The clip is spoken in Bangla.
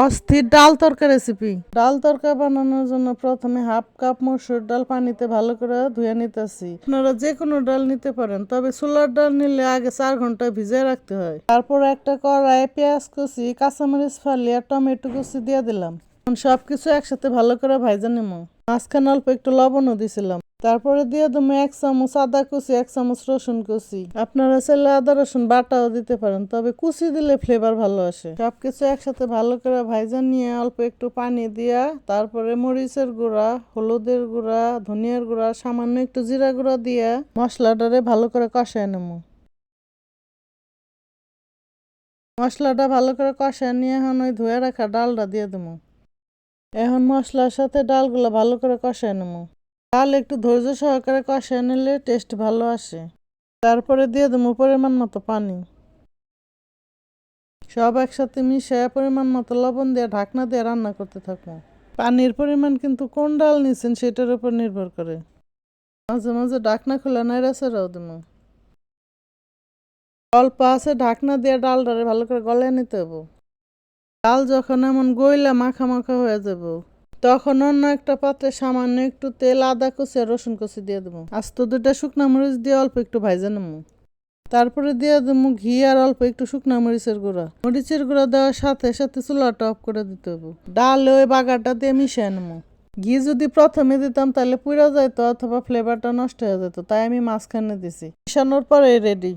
অস্থির ডাল তরকা রেসিপি ডাল তরকা বানানোর জন্য প্রথমে হাফ কাপ মসুর ডাল পানিতে ভালো করে ধুয়ে নিতেছি। আপনারা যে কোনো ডাল নিতে পারেন, তবে সোলার ডাল নিলে আগে চার ঘণ্টা ভিজিয়ে রাখতে হয়। তারপর একটা কড়াই পেঁয়াজ কুচি, কাঁচামরিচ ফালি আর টমেটো কুচি দিয়ে দিলাম। সবকিছু একসাথে ভালো করে ভাইজা নেব। মাঝখানে অল্প একটু লবণও দিছিলাম। তারপরে দিয়ে দেবো এক চামচ আদা কুচি, এক চামচ রসুন কুচি। আপনারা চাইলে আদা, রসুন বাটাও দিতে পারেন, তবে কুচি দিলে ফ্লেভার ভালো আসে। সবকিছু একসাথে ভালো করে ভাইজা নিয়ে অল্প একটু পানি দিয়া, তারপরে মরিচের গুঁড়া, হলুদের গুঁড়া, ধনিয়ার গুঁড়া, সামান্য একটু জিরা গুঁড়া দিয়া মশলাটারে ভালো করে কষায় নেব। মশলাটা ভালো করে কষায় নিয়ে এখন ওই ধুয়ে রাখা ডালটা দিয়ে দেবো। এখন মশলার সাথে ডালগুলো ভালো করে কষায় নেব। ডাল একটু ধৈর্য সহকারে কষায় নিলে টেস্ট ভালো আসে। তারপরে দিয়ে দেবো পরিমাণ মতো পানি। সব একসাথে মিশিয়ে পরিমাণ মতো লবণ দিয়ে ঢাকনা দিয়ে রান্না করতে থাকব। পানির পরিমাণ কিন্তু কোন ডাল নিছেন সেটার উপর নির্ভর করে। মাঝে মাঝে ঢাকনা খোলা নাইরা সেরাও দেবো। অল্প আছে ঢাকনা দিয়ে ডালটারে ভালো করে গলায় নিতে হব। ডাল যখন এমন গইলা মাখা মাখা হয়ে যাব। তখন অন্য একটা পাত্রে সামান্য একটু তেল, আদা কুচি আর রসুন কুচি দিয়ে দেবো। আস্ত দুটা শুকনা মরিচ দিয়ে অল্প একটু ভাইজে নেব। তারপরে দিয়ে দেবো ঘি আর অল্প একটু শুকনা মরিচের গুঁড়া। মরিচের গুঁড়া দেওয়ার সাথে সাথে চুলাটা অফ করে দিতে হবে। ডালে ওই বাগারটা দিয়ে মিশিয়ে নেব। ঘি যদি প্রথমে দিতাম তাহলে পুড়ে যেত অথবা ফ্লেভারটা নষ্ট হয়ে যেত, তাই আমি মাঝখানে দিছি। মিশানোর পরে রেডি